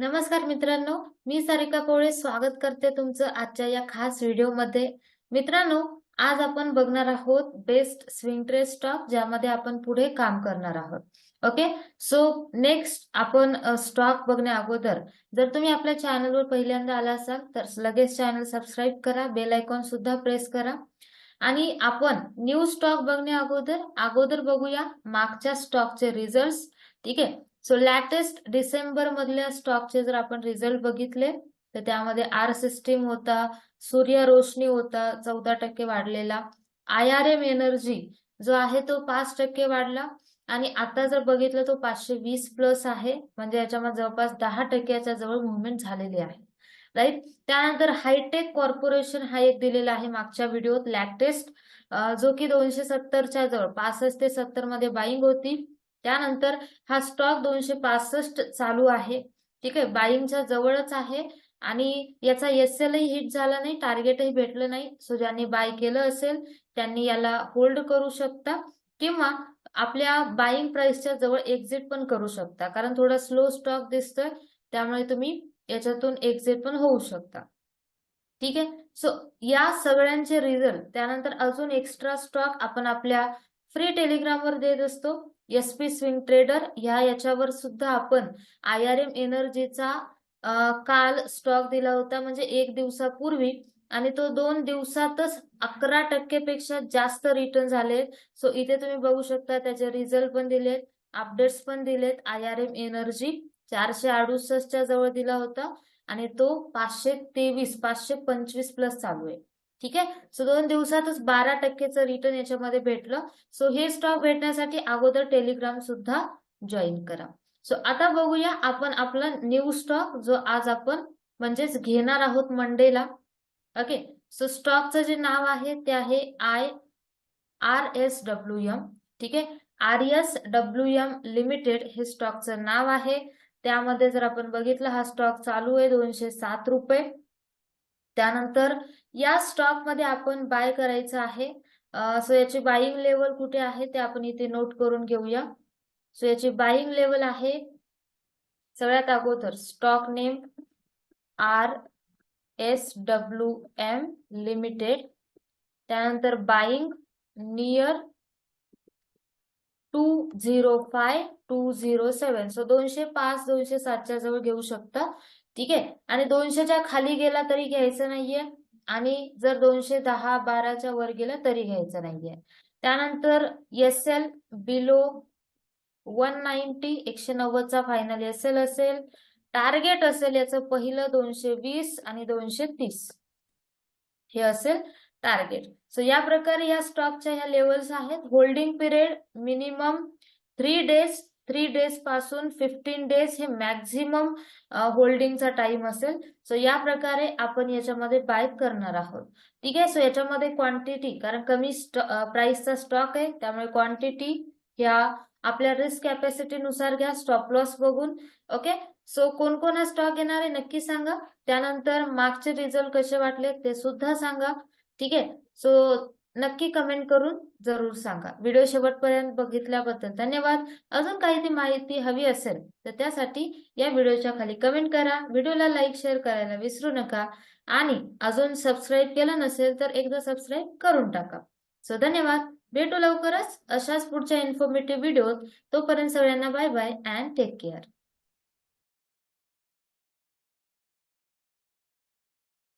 नमस्कार मित्रांनो मी सारिका कोळे स्वागत करते तुमचं आजच्या या खास व्हिडिओमध्ये. मित्रांनो आज आपण बघणार आहोत बेस्ट स्विंग ट्रेड स्टॉक ज्यामध्ये आपण पुढे काम करणार आहोत. ओके सो नेक्स्ट आपण स्टॉक बघण्या अगोदर जर तुम्ही आपल्या चॅनलवर पहिल्यांदा आला असाल तर लगेच चॅनल सबस्क्राईब करा बेल आयकॉन सुद्धा प्रेस करा. आणि आपण न्यू स्टॉक बघण्या अगोदर अगोदर बघूया मागच्या स्टॉकचे रिझल्ट ठीक आहे? सो लॅटेस्ट डिसेंबर मधल्या स्टॉकचे जर आपण रिझल्ट बघितले तर त्यामध्ये आर सिस्टीम होता सूर्य रोशनी होता चौदा टक्के वाढलेला. आय आर एम एनर्जी जो आहे तो पाच टक्के वाढला. आणि आता जर बघितलं तो पाचशे वीस प्लस आहे. म्हणजे याच्यामध्ये जवळपास दहा टक्क्याच्या जवळ मुवमेंट झालेली आहे. राईट त्यानंतर हायटेक कॉर्पोरेशन हा एक दिलेला आहे मागच्या व्हिडिओत लॅटेस्ट जो की दोनशे सत्तरच्या जवळ पासष्ट ते सत्तरमध्ये बाईंग होती. त्यानंतर हा स्टॉक दोनशे पासष्ट चालू आहे. ठीक आहे? बाईंगच्या जवळच आहे आणि याचा एस एलही हिट झाला नाही टार्गेटही भेटलं नाही. सो ज्यांनी बाय केलं असेल त्यांनी याला होल्ड करू शकता किंवा आपल्या बाईंग प्राइसच्या जवळ एक्झिट पण करू शकता. कारण थोडा स्लो स्टॉक दिसतोय त्यामुळे तुम्ही याच्यातून एक्झिट पण होऊ शकता. ठीक आहे? सो या सगळ्यांचे रिझल्ट त्यानंतर अजून एक्स्ट्रा स्टॉक आपण आपल्या फ्री टेलिग्रामवर देत असतो. एस पी स्विंग ट्रेडर ह्या याच्यावर सुद्धा आपण आय आर एम एनर्जीचा काल स्टॉक दिला होता म्हणजे एक दिवसापूर्वी. आणि तो दोन दिवसातच अकरा टक्केपेक्षा जास्त रिटर्न झाले. सो इथे तुम्ही बघू शकता त्याचे रिझल्ट पण दिलेत अपडेट्स पण दिलेत. आय आर एम एनर्जी चारशे अडुसष्टच्या जवळ दिला होता. आणि तो पाचशे तेवीस पाचशे पंचवीस प्लस चालू आहे. ठीक आहे? सो दोन दिवसातच बारा टक्केचं रिटर्न याच्यामध्ये भेटलं. सो हे स्टॉक भेटण्यासाठी अगोदर टेलिग्राम सुद्धा जॉईन करा. सो आता बघूया आपण आपला न्यू स्टॉक जो आज आपण म्हणजेच घेणार आहोत मंडेला ओके सो स्टॉकचं जे नाव आहे ते आहे I R S W M ठीक आहे? R S W M limited हे स्टॉकचं नाव आहे. त्यामध्ये जर आपण बघितलं हा स्टॉक चालू आहे दोनशे सात रुपये. त्यानंतर या स्टॉकमध्ये आपण बाय करायचं आहे. सो याची बाईंग लेवल कुठे आहे ते आपण इथे नोट करून घेऊया. सो याची बाईंग लेवल आहे सगळ्यात अगोदर stock name R S W M limited त्यानंतर buying near two zero five two zero seven so दोनशे पाच दोनशे सातच्या जवळ घेऊ शकता. ठीक आहे? आणि दोनशेच्या खाली गेला तरी घ्यायचं नाहीये. आणि जर दोनशे दहा बाराच्या वर गेलं तरी घ्यायचं नाहीये. त्यानंतर S L below one ninety एकशे नव्वदचा फायनल एस एल असेल. टार्गेट असेल याचं पहिलं दोनशे वीस आणि दोनशे तीस. हे असेल टार्गेट सो या प्रकारे या स्टॉकच्या ह्या लेवल्स आहेत. Holding period minimum three days three डेजपासून fifteen days हे मॅक्झिमम होल्डिंगचा टाइम असेल. सो या प्रकारे आपण याच्यामध्ये बाय करणार आहोत. ठीक आहे? सो याच्यामध्ये क्वांटिटी कारण कमी प्राइसचा स्टॉक आहे. त्यामुळे क्वांटिटी ह्या आपल्या रिस्क कॅपॅसिटीनुसार घ्या. स्टॉप लॉस बघून. ओके सो कोण कोण हा स्टॉक येणार आहे नक्की सांगा. त्यानंतर मागचे रिझल्ट कसे वाटले ते सुद्धा सांगा. ठीक आहे? सो नक्की कमेंट करून जरूर सांगा. व्हिडिओ शेवटपर्यंत बघितल्याबद्दल धन्यवाद. अजून काही ती माहिती हवी असेल तर त्यासाठी या व्हिडिओच्या खाली कमेंट करा. व्हिडिओला लाईक शेअर करायला विसरू नका. आणि अजून सबस्क्राईब केलं नसेल तर एकदा सबस्क्राईब करून टाका. सो धन्यवाद. भेटू लवकरच अशाच पुढच्या इन्फॉर्मेटिव्ह व्हिडिओत तोपर्यंत सगळ्यांना bye bye and take care